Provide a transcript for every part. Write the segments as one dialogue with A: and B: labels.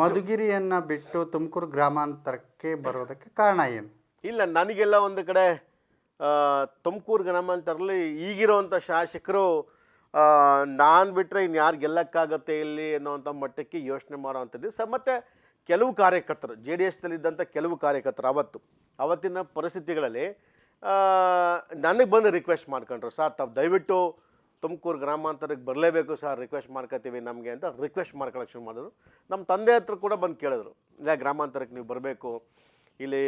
A: ಮಧುಗಿರಿಯನ್ನ ಬಿಟ್ಟು ತುಮಕೂರು ಗ್ರಾಮಾಂತರಕ್ಕೆ ಬರೋದಕ್ಕೆ ಕಾರಣ ಏನು?
B: ಇಲ್ಲ ನನಗೆಲ್ಲ ಒಂದು ಕಡೆ ತುಮಕೂರು ಗ್ರಾಮಾಂತರಲ್ಲಿ ಈಗಿರೋವಂಥ ಶಾಸಕರು ನಾನು ಬಿಟ್ಟರೆ ಇನ್ನು ಯಾರು ಗೆಲ್ಲಕ್ಕಾಗತ್ತೆ ಇಲ್ಲಿ ಅನ್ನೋವಂಥ ಮಟ್ಟಕ್ಕೆ ಯೋಚನೆ ಮಾಡೋವಂಥದ್ದು. ಸ ಮತ್ತು ಕೆಲವು ಕಾರ್ಯಕರ್ತರು ಜೆ ಡಿ ಎಸ್ನಲ್ಲಿದ್ದಂಥ ಕೆಲವು ಕಾರ್ಯಕರ್ತರು ಅವತ್ತು ಅವತ್ತಿನ ಪರಿಸ್ಥಿತಿಗಳಲ್ಲಿ ನನಗೆ ಬಂದು ರಿಕ್ವೆಸ್ಟ್ ಮಾಡ್ಕೊಂಡ್ರು. ಸರ್ ತಾವು ದಯವಿಟ್ಟು ತುಮಕೂರು ಗ್ರಾಮಾಂತರಕ್ಕೆ ಬರಲೇಬೇಕು ಸರ್ ರಿಕ್ವೆಸ್ಟ್ ಮಾಡ್ಕೊತೀವಿ ನಮಗೆ ಅಂತ ರಿಕ್ವೆಸ್ಟ್ ಮಾಡ್ಕೊಳಕ್ಕೆ ಶುರು ಮಾಡಿದ್ರು. ನಮ್ಮ ತಂದೆ ಹತ್ರ ಕೂಡ ಬಂದು ಕೇಳಿದ್ರು, ಇಲ್ಲ ಗ್ರಾಮಾಂತರಕ್ಕೆ ನೀವು ಬರಬೇಕು, ಇಲ್ಲಿ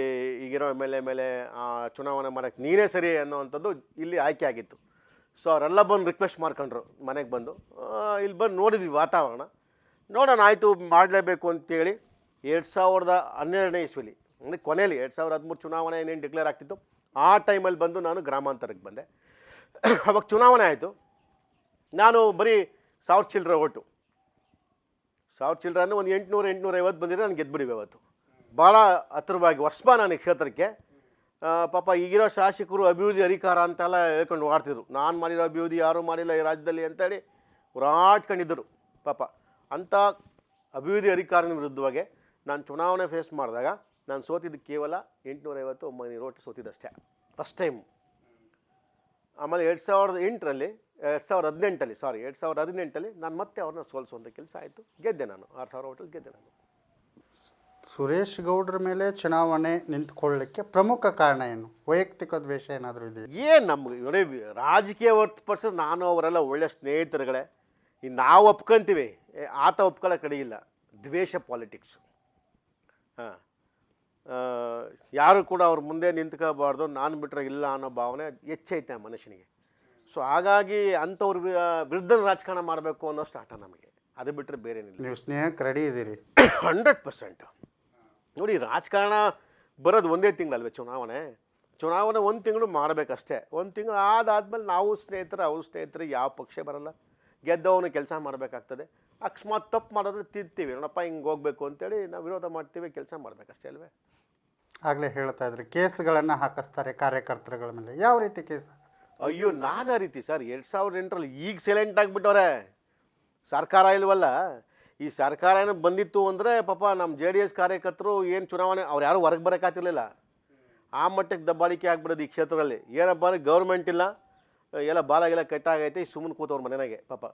B: ಈಗಿರೋ ಎಂ ಎಲ್ ಎ ಮೇಲೆ ಚುನಾವಣೆ ಮಾಡೋಕ್ಕೆ ನೀನೇ ಸರಿ ಅನ್ನೋವಂಥದ್ದು ಇಲ್ಲಿ ಆಯ್ಕೆ ಆಗಿತ್ತು. ಸೊ ಅವರೆಲ್ಲ ಬಂದು ರಿಕ್ವೆಸ್ಟ್ ಮಾಡ್ಕೊಂಡ್ರು, ಮನೆಗೆ ಬಂದು. ಇಲ್ಲಿ ಬಂದು ನೋಡಿದ್ವಿ ವಾತಾವರಣ. ನೋಡೋಣ, ಆಯಿತು, ಮಾಡಲೇಬೇಕು ಅಂತೇಳಿ ಎರಡು ಸಾವಿರದ ಹನ್ನೆರಡನೇ ಇಸ್ವಿಲಿ, ಅಂದರೆ ಕೊನೆಯಲ್ಲಿ ಎರಡು ಸಾವಿರದ ಹದಿಮೂರು ಚುನಾವಣೆ ಏನೇನು ಡಿಕ್ಲೇರ್ ಆಗ್ತಿತ್ತು, ಆ ಟೈಮಲ್ಲಿ ಬಂದು ನಾನು ಗ್ರಾಮಾಂತರಕ್ಕೆ ಬಂದೆ. ಅವಾಗ ಚುನಾವಣೆ ಆಯಿತು. ನಾನು ಬರೀ ಸಾವಿರ ಚಿಲ್ಲರೆ ಓಟು ಸಾವಿರ ಚಿಲ್ಲರೆ ಅಂದರೆ ಒಂದು ಎಂಟುನೂರು, ಎಂಟುನೂರ ಐವತ್ತು ಬಂದಿದ್ರೆ ನಾನು ಗೆದ್ಬಿಡಿವೆ ಅವತ್ತು. ಭಾಳ ಹತ್ರವಾಗಿ, ವರ್ಷ ನಾನು ಕ್ಷೇತ್ರಕ್ಕೆ. ಪಾಪ ಈಗಿರೋ ಶಾಸಕರು ಅಭಿವೃದ್ಧಿ ಅಧಿಕಾರ ಅಂತೆಲ್ಲ ಹೇಳ್ಕೊಂಡು ಓಡ್ತಿದ್ರು ನಾನು ಮಾಡಿರೋ ಅಭಿವೃದ್ಧಿ, ಯಾರೂ ಮಾಡಿಲ್ಲ ಈ ರಾಜ್ಯದಲ್ಲಿ ಅಂತೇಳಿ ಹೋರಾಡ್ಕೊಂಡಿದ್ದರು ಪಾಪ. ಅಂಥ ಅಭಿವೃದ್ಧಿ ಅಧಿಕಾರನ ವಿರುದ್ಧವಾಗಿ ನಾನು ಚುನಾವಣೆ ಫೇಸ್ ಮಾಡಿದಾಗ ನಾನು ಸೋತಿದ್ದು ಕೇವಲ ಎಂಟುನೂರೈವತ್ತು ಒಂಬೈನೂರು ಓಟ್ ಸೋತಿದ್ದಷ್ಟೇ. ಫಸ್ಟ್ ಟೈಮ್ ಆಮೇಲೆ ಎರಡು ಸಾವಿರದ ಎಂಟರಲ್ಲಿ ಎರಡು ಸಾವಿರದ ಹದಿನೆಂಟಲ್ಲಿ ಸಾರಿ ಎರಡು ಸಾವಿರದ ಹದಿನೆಂಟಲ್ಲಿ ನಾನು ಮತ್ತೆ ಅವ್ರನ್ನ ಸೋಲಿಸುವಂಥ ಕೆಲಸ ಆಯಿತು. ಗೆದ್ದೆ ನಾನು ಆರು ಸಾವಿರ ಓಟಲ್ಲಿ ಗೆದ್ದೆ ನಾನು.
A: ಸುರೇಶ್ ಗೌಡ್ರ ಮೇಲೆ ಚುನಾವಣೆ ನಿಂತ್ಕೊಳ್ಳಿಕ್ಕೆ ಪ್ರಮುಖ ಕಾರಣ ಏನು? ವೈಯಕ್ತಿಕ ದ್ವೇಷ ಏನಾದರೂ ಇದೆ
B: ಏನು ನಮ್ಗೆ ನೋಡಿ ರಾಜಕೀಯ ಹೊರತುಪಡಿಸಿ ನಾನು ಅವರೆಲ್ಲ ಒಳ್ಳೆ ಸ್ನೇಹಿತರುಗಳೇ. ಇನ್ನು ನಾವು ಒಪ್ಕೊಂತೀವಿ ಆತ ಒಪ್ಕೊಳ್ಳೋ ಕಡೆ ಇಲ್ಲ. ದ್ವೇಷ ಪಾಲಿಟಿಕ್ಸು ಹಾಂ. ಯಾರು ಕೂಡ ಅವ್ರ ಮುಂದೆ ನಿಂತ್ಕೋಬಾರ್ದು ನಾನು ಬಿಟ್ಟರೆ ಇಲ್ಲ ಅನ್ನೋ ಭಾವನೆ ಹೆಚ್ಚೈತೆ ಆ ಮನುಷ್ಯನಿಗೆ. ಸೊ ಹಾಗಾಗಿ ಅಂಥವ್ರ ವಿರುದ್ಧ ರಾಜಕಾರಣ ಮಾಡಬೇಕು ಅನ್ನೋ ಸ್ಟಾರ್ಟ ನಮಗೆ. ಅದು ಬಿಟ್ಟರೆ ಬೇರೆ ಏನಿಲ್ಲ
A: ನೀವು ಸ್ನೇಹಕ್ಕೆ ರೆಡಿ ಇದ್ದೀರಿ.
B: ಹಂಡ್ರೆಡ್ ಪರ್ಸೆಂಟ್ ನೋಡಿ ರಾಜಕಾರಣ ಬರೋದು ಒಂದೇ ತಿಂಗಳಲ್ವೇ ಚುನಾವಣೆ? ಚುನಾವಣೆ ಒಂದು ತಿಂಗಳು ಮಾಡಬೇಕಷ್ಟೇ. ಒಂದು ತಿಂಗಳು ಆದಾದ್ಮೇಲೆ ನಾವು ಸ್ನೇಹಿತರು ಅವ್ರ ಸ್ನೇಹಿತರು ಯಾವ ಪಕ್ಷ ಬರಲ್ಲ. ಗೆದ್ದವನು ಕೆಲಸ ಮಾಡಬೇಕಾಗ್ತದೆ. ಅಕಸ್ಮಾತ್ ತಪ್ಪು ಮಾಡಿದ್ರೆ ತಿರ್ತೀವಿ ನೋಡಪ್ಪ ಹಿಂಗೆ ಹೋಗ್ಬೇಕು ಅಂತೇಳಿ ನಾವು ವಿರೋಧ ಮಾಡ್ತೀವಿ ಕೆಲಸ ಮಾಡಬೇಕಷ್ಟೇ ಅಲ್ವೇ?
A: ಆಗಲೇ ಹೇಳ್ತಾ ಇದ್ರಿ ಕೇಸ್ಗಳನ್ನು ಹಾಕಿಸ್ತಾರೆ ಕಾರ್ಯಕರ್ತರುಗಳ ಮೇಲೆ. ಯಾವ ರೀತಿ ಕೇಸ್?
B: ಅಯ್ಯೋ, ನಾನು ರೀತಿ ಸರ್. ಎರಡು ಸಾವಿರದ ಎಂಟರಲ್ಲಿ ಈಗ ಸೈಲೆಂಟ್ ಆಗಿಬಿಟ್ಟವ್ರೆ. ಸರ್ಕಾರ ಇಲ್ವಲ್ಲ? ಈ ಸರ್ಕಾರ ಏನೋ ಬಂದಿತ್ತು ಅಂದರೆ ಪಾಪ ನಮ್ಮ ಜೆ ಡಿ ಎಸ್ ಕಾರ್ಯಕರ್ತರು ಏನು ಚುನಾವಣೆ, ಅವ್ರು ಯಾರೂ ಹೊರಗೆ ಬರೋಕ್ಕಾಗ್ತಿರ್ಲಿಲ್ಲ ಆ ಮಟ್ಟಕ್ಕೆ ದಬ್ಬಾಳಿಕೆ ಆಗ್ಬಿಡೋದು ಈ ಕ್ಷೇತ್ರದಲ್ಲಿ. ಏನಪ್ಪ ಅಂದರೆ ಗೌರ್ಮೆಂಟ್ ಇಲ್ಲ. ಎಲ್ಲ ಬಾಲಾಗೆಲ್ಲ ಕಟ್ಟಾಗೈತೆ ಸುಮ್ಮನೆ ಕೂತವ್ರ ಮನೆಯಾಗೆ ಪಾಪ.